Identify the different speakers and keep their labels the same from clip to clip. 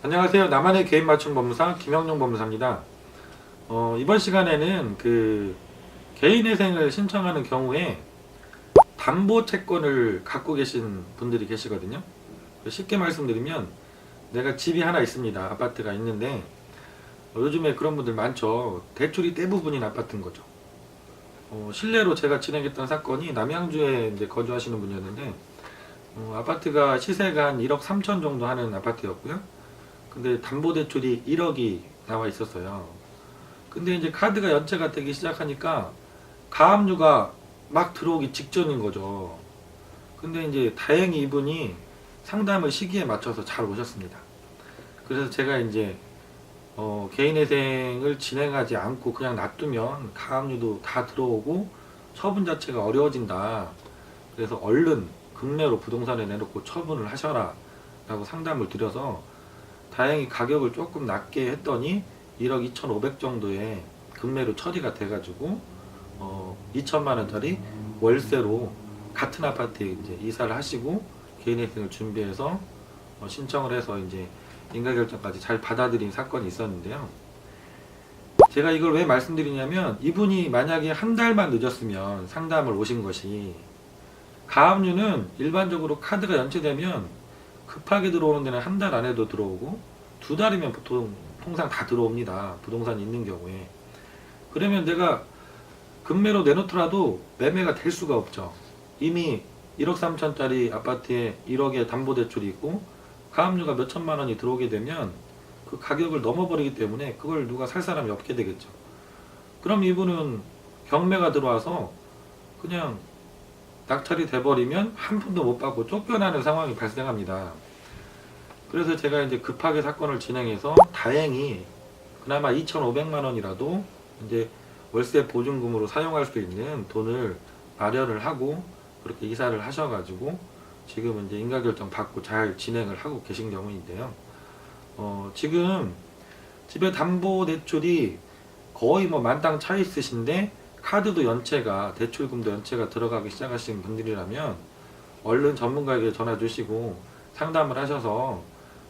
Speaker 1: 안녕하세요. 나만의 개인 맞춤 법무사 김영용 법무사입니다. 어, 이번 시간에는 그 개인회생을 신청하는 경우에 담보 채권을 갖고 계신 분들이 계시거든요. 쉽게 말씀드리면 내가 집이 하나 있습니다. 아파트가 있는데 어, 요즘에 그런 분들 많죠. 대출이 대부분인 아파트인 거죠. 어, 실례로 제가 진행했던 사건이 남양주에 이제 거주하시는 분이었는데 어, 아파트가 시세가 한 1억 3천 정도 하는 아파트였고요. 근데 담보대출이 1억이 나와 있었어요. 근데 이제 카드가 연체가 되기 시작하니까 가압류가 막 들어오기 직전인 거죠. 근데 이제 다행히 이분이 상담을 시기에 맞춰서 잘 오셨습니다. 그래서 제가 이제 어, 개인회생을 진행하지 않고 그냥 놔두면 가압류도 다 들어오고 처분 자체가 어려워진다. 그래서 얼른 급매로 부동산에 내놓고 처분을 하셔라. 라고 상담을 드려서 다행히 가격을 조금 낮게 했더니 1억 2,500 정도의 급매로 처리가 돼가지고 어, 2천만 원짜리 월세로 같은 아파트에 이제 이사를 하시고 개인회생을 준비해서 어, 신청을 해서 이제 인가결정까지 잘 받아들인 사건이 있었는데요. 제가 이걸 왜 말씀드리냐면 이분이 만약에 한 달만 늦었으면 상담을 오신 것이 가압류는 일반적으로 카드가 연체되면 급하게 들어오는 데는 한 달 안에도 들어오고 두 달이면 보통 통상 다 들어옵니다. 부동산이 있는 경우에. 그러면 내가 급매로 내놓더라도 매매가 될 수가 없죠. 이미 1억 3천짜리 아파트에 1억의 담보대출이 있고 가압류가 몇 천만 원이 들어오게 되면 그 가격을 넘어버리기 때문에 그걸 누가 살 사람이 없게 되겠죠. 그럼 이분은 경매가 들어와서 그냥 낙찰이 돼버리면 한 푼도 못 받고 쫓겨나는 상황이 발생합니다. 그래서 제가 이제 급하게 사건을 진행해서 다행히 그나마 2,500만 원이라도 이제 월세 보증금으로 사용할 수 있는 돈을 마련을 하고 그렇게 이사를 하셔가지고 지금 이제 인가결정 받고 잘 진행을 하고 계신 경우인데요. 어, 지금 집에 담보 대출이 거의 뭐 만땅 차 있으신데 카드도 연체가 대출금도 연체가 들어가기 시작하신 분들이라면 얼른 전문가에게 전화 주시고 상담을 하셔서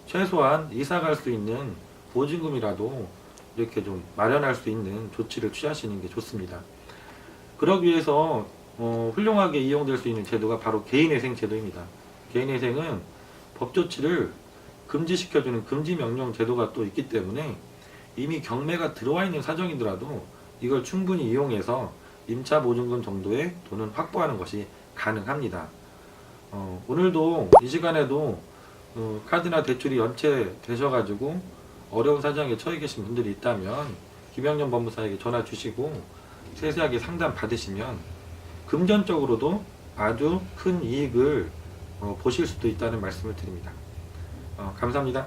Speaker 1: 최소한 이사 갈 수 있는 보증금이라도 이렇게 좀 마련할 수 있는 조치를 취하시는 게 좋습니다. 그러기 위해서 어, 훌륭하게 이용될 수 있는 제도가 바로 개인회생 제도입니다. 개인회생은 법 조치를 금지시켜주는 금지 명령 제도가 또 있기 때문에 이미 경매가 들어와 있는 사정이더라도 이걸 충분히 이용해서 임차 보증금 정도의 돈은 확보하는 것이 가능합니다. 어, 오늘도 이 시간에도 어, 카드나 대출이 연체되셔가지고 어려운 사정에 처해 계신 분들이 있다면 김영년 법무사에게 전화 주시고 세세하게 상담 받으시면 금전적으로도 아주 큰 이익을 어, 보실 수도 있다는 말씀을 드립니다. 어, 감사합니다.